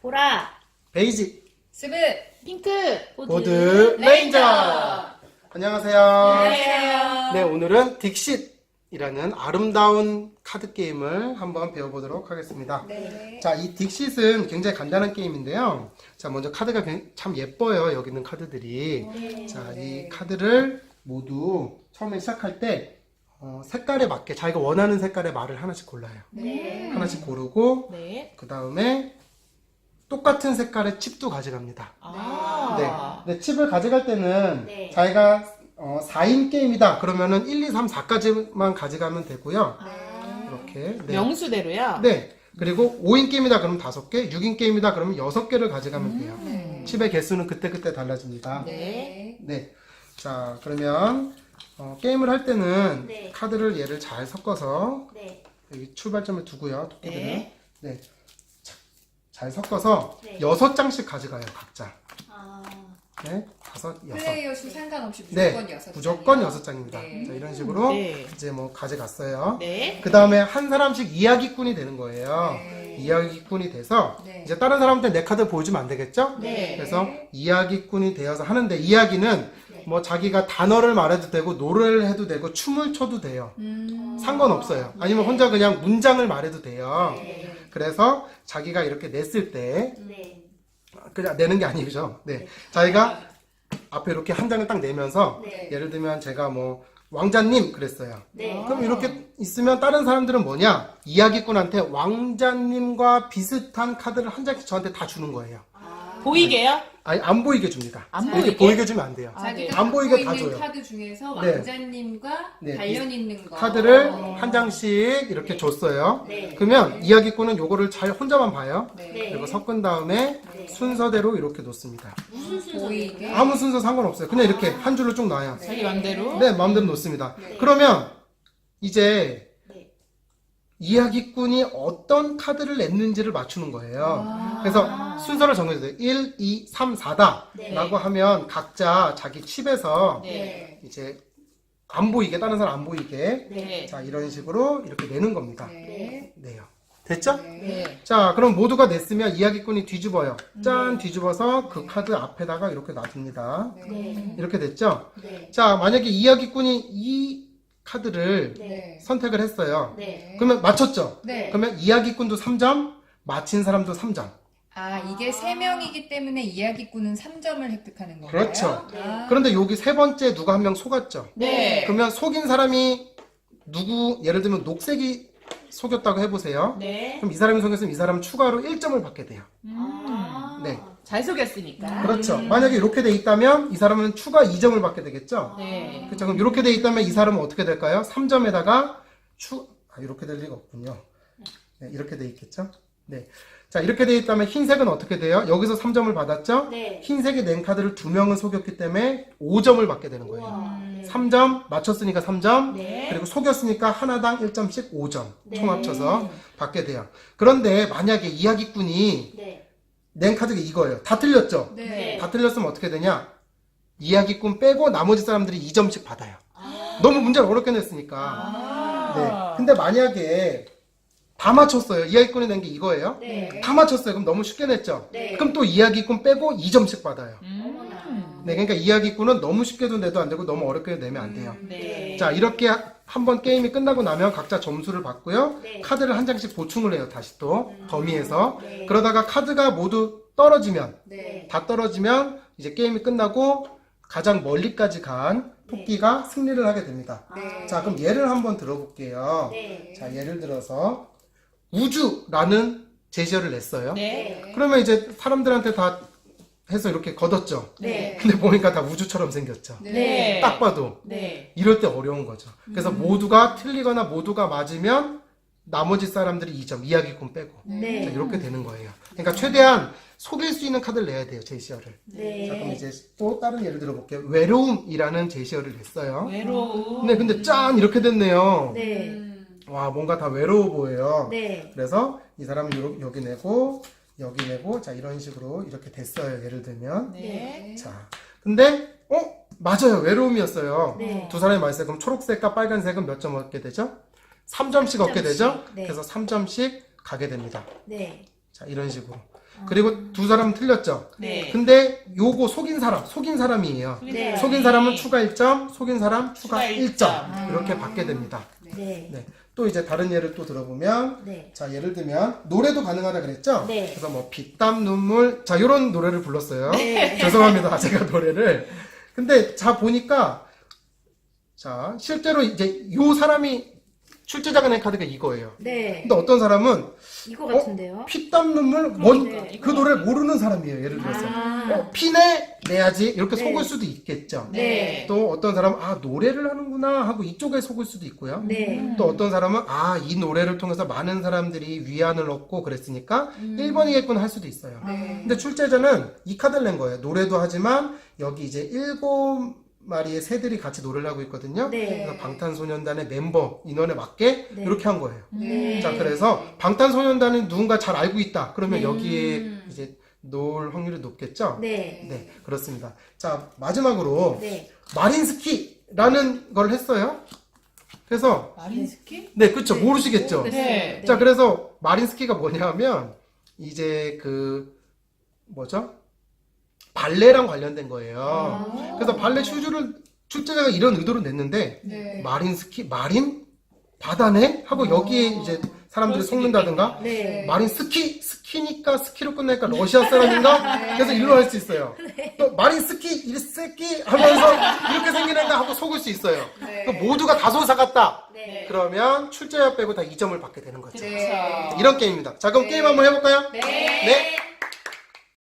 보라, 베이지 스브 핑크, 보드 레인저. 안녕하세요. 안녕하세요. 네, 오늘은 딕싯이라는 아름다운 카드 게임을 한번 배워보도록 하겠습니다. 네. 자, 이 딕싯은 굉장히 간단한 게임인데요. 자, 먼저 카드가 굉- 참 예뻐요. 여기 있는 카드들이. 자, 이 카드를 모두 처음에 시작할 때 어, 색깔에 맞게 자기가 원하는 색깔의 말을 하나씩 골라요. 네. 하나씩 고르고 네. 그 다음에 똑같은 색깔의 칩도 가져갑니다. 아. 네. 근데 칩을 가져갈 때는 네. 자기가 어, 4인 게임이다. 그러면은 1, 2, 3, 4까지만 가져가면 되고요. 이렇게. 네. 명수대로요? 네. 그리고 5인 게임이다 그러면 5개, 6인 게임이다 그러면 6개를 가져가면 돼요. 네. 칩의 개수는 그때그때 달라집니다. 네. 네. 자, 그러면 어, 게임을 할 때는 네. 카드를 얘를 잘 섞어서 네. 여기 출발점을 두고요. 토끼들은. 네. 네. 자, 잘 섞어서 네. 여섯 장씩 가져가요, 각자. 아. 네. 다섯, 여섯. 플레이어 수 상관없이 네. 무조건 여섯 무조건 장이요? 여섯 장입니다. 네. 자, 이런 식으로 네. 이제 뭐 가져갔어요. 네. 그 다음에 한 사람씩 이야기꾼이 되는 거예요. 네. 이야기꾼이 돼서 네. 이제 다른 사람한테 내 카드 보여주면 안 되겠죠? 네. 그래서 이야기꾼이 되어서 하는데 이야기는 네. 뭐 자기가 단어를 말해도 되고 노래를 해도 되고 춤을 춰도 돼요. 음. 상관없어요. 아니면 혼자 그냥 문장을 말해도 돼요. 네. 그래서 자기가 이렇게 냈을 때 네. 그냥 내는 게 아니죠. 네. 자기가 앞에 이렇게 한 장을 딱 내면서 네. 예를 들면 제가 뭐 왕자님 그랬어요. 네. 그럼 이렇게 있으면 다른 사람들은 뭐냐? 이야기꾼한테 왕자님과 비슷한 카드를 한 장씩 저한테 다 주는 거예요. 아. 보이게요? 아니 안 보이게 줍니다. 안 이렇게 보이게? 보이게 주면 안 돼요. 아, 자기가 네. 안 보이게 갖고 다 있는 줘요. 카드 중에서 네. 왕자님과 네. 관련 있는 거 카드를 어. 한 장씩 이렇게 줬어요. 네. 그러면 이야기꾼은 요거를 잘 혼자만 봐요. 네. 네. 그리고 섞은 다음에 네. 순서대로 이렇게 놓습니다. 무슨 순서? 보이게 아무 순서 상관없어요. 그냥 이렇게 한 줄로 쭉 놔요. 자기 맘대로? 네, 마음대로 놓습니다. 네. 그러면 이제 네. 이야기꾼이 어떤 카드를 냈는지를 맞추는 거예요. 아. 그래서 순서를 정해줘요. 1, 2, 3, 4다. 네. 라고 하면 각자 자기 칩에서 네. 이제 안 보이게, 다른 사람 안 보이게. 네. 자, 이런 식으로 이렇게 내는 겁니다. 네. 네요. 됐죠? 네. 네. 자, 그럼 모두가 냈으면 이야기꾼이 뒤집어요. 짠! 뒤집어서 그 카드 앞에다가 이렇게 놔둡니다. 네. 이렇게 됐죠? 네. 자, 만약에 이야기꾼이 이 카드를 네. 선택을 했어요. 네. 그러면 맞췄죠? 네. 그러면 이야기꾼도 3점, 맞힌 사람도 3점. 아 이게 세 명이기 때문에 이야기꾼은 3점을 획득하는 건가요? 그렇죠. 네. 아. 그런데 여기 세 번째 누가 한 명 속았죠? 네. 그러면 속인 사람이 누구, 예를 들면 녹색이 속였다고 해보세요. 네. 그럼 이 사람이 속였으면 이 사람 추가로 1점을 받게 돼요. 아. 네. 잘 속였으니까. 그렇죠. 만약에 이렇게 돼 있다면 이 사람은 추가 2점을 받게 되겠죠? 네. 그렇죠. 그럼 이렇게 돼 있다면 이 사람은 어떻게 될까요? 3점에다가 추, 아, 이렇게 될 리가 없군요. 네, 이렇게 돼 있겠죠? 네. 자, 이렇게 돼 있다면 흰색은 어떻게 돼요? 여기서 3점을 받았죠? 네. 흰색이 낸 카드를 두 명은 속였기 때문에 5점을 받게 되는 거예요. 우와. 네. 3점, 맞췄으니까 3점, 네. 그리고 속였으니까 하나당 1점씩 5점 네. 총 합쳐서 받게 돼요. 그런데 만약에 이야기꾼이 네. 낸 카드가 이거예요. 다 틀렸죠? 네. 다 틀렸으면 어떻게 되냐? 이야기꾼 빼고 나머지 사람들이 2점씩 받아요. 아. 너무 문제를 어렵게 냈으니까. 아. 네. 근데 만약에 다 맞췄어요. 이야기꾼이 낸 게 이거예요. 네. 다 맞췄어요. 그럼 너무 쉽게 냈죠? 네. 그럼 또 이야기꾼 빼고 2점씩 받아요. 어머나. 네, 그러니까 이야기꾼은 너무 쉽게도 내도 안 되고 너무 어렵게 내면 안 돼요. 네. 자, 이렇게 한 번 게임이 끝나고 나면 각자 점수를 받고요. 네. 카드를 한 장씩 보충을 해요. 다시 또 더미에서. 네. 그러다가 카드가 모두 떨어지면 네. 다 떨어지면 이제 게임이 끝나고 가장 멀리까지 간 토끼가 승리를 하게 됩니다. 네. 자, 그럼 예를 한번 들어볼게요. 네. 자, 예를 들어서 우주라는 제시어를 냈어요. 네. 그러면 이제 사람들한테 다 해서 이렇게 걷었죠. 네. 근데 보니까 다 우주처럼 생겼죠. 네. 딱 봐도 네. 이럴 때 어려운 거죠. 그래서 모두가 틀리거나 모두가 맞으면 나머지 사람들이 2점, 이야기꾼 빼고 네. 자, 이렇게 되는 거예요. 그러니까 최대한 속일 수 있는 카드를 내야 돼요, 제시어를. 네. 자, 그럼 이제 또 다른 예를 들어볼게요. 외로움이라는 제시어를 냈어요. 외로움. 네, 근데 짠! 이렇게 됐네요. 네. 음. 와, 뭔가 다 외로워 보여요. 네. 그래서 이 사람은 요- 여기 내고, 여기 내고, 자, 이런 식으로 이렇게 됐어요. 예를 들면. 네. 자, 근데, 어? 맞아요. 외로움이었어요. 네. 두 사람이 맞았어요. 그럼 초록색과 빨간색은 몇 점 얻게 되죠? 3점씩 얻게 되죠? 네. 그래서 3점씩 가게 됩니다. 네. 자, 이런 식으로. 그리고 두 사람은 틀렸죠. 네. 근데 요거 속인 사람, 속인 사람이에요. 네. 속인 사람은 추가 1점, 속인 사람 추가 추가 1점. 일 이렇게 받게 됩니다. 네. 네. 또 이제 다른 예를 또 들어보면 네. 자, 예를 들면 노래도 가능하다 그랬죠? 네. 그래서 뭐 피땀 눈물 자, 요런 노래를 불렀어요. 네. 죄송합니다. 제가 노래를. 근데 자 보니까 자, 실제로 이제 요 사람이 출제자가 낸 카드가 이거예요. 네. 근데 어떤 사람은 이거 같은데요? 피땀 눈물 뭔, 네. 그 노래를 모르는 사람이에요. 예를 들어서. 아. 어, 피내 내야지 이렇게 네. 속을 수도 있겠죠. 네. 또 어떤 사람은 아 노래를 하는구나 하고 이쪽에 속을 수도 있고요. 네. 또 어떤 사람은 아 이 노래를 통해서 많은 사람들이 위안을 얻고 그랬으니까 음. 1번이겠구나 할 수도 있어요. 네. 근데 출제자는 이 카드를 낸 거예요. 노래도 하지만 여기 이제 일곱 마리의 새들이 같이 노래를 하고 있거든요. 네. 그래서 방탄소년단의 멤버 인원에 맞게 네. 이렇게 한 거예요. 네. 자 그래서 방탄소년단은 누군가 잘 알고 있다. 그러면 네. 여기에 음. 이제 놓을 확률이 높겠죠. 네. 네, 그렇습니다. 자, 마지막으로 네. 마린스키라는 걸 했어요. 그래서 마린스키? 네, 그렇죠. 네. 모르시겠죠. 네. 자, 그래서 마린스키가 뭐냐면 이제 그 뭐죠? 발레랑 관련된 거예요. 아. 그래서 발레 슈즈를 출제자가 이런 의도로 냈는데 네. 마린 스키, 마린 바다네 하고 여기에 이제 사람들이 속는다든가 네. 마린 스키 스키니까 스키로 끝내니까 러시아 사람인가? 그래서 일로 할 수 있어요. 또 마린 스키 이 새끼 하면서 이렇게 생기는가 하고 속을 수 있어요. 네. 그 모두가 가소사 같다. 네. 그러면 출제자 빼고 다 2점을 받게 되는 거죠. 네. 이런 게임입니다. 자 그럼 네. 게임 한번 해볼까요? 네. 네.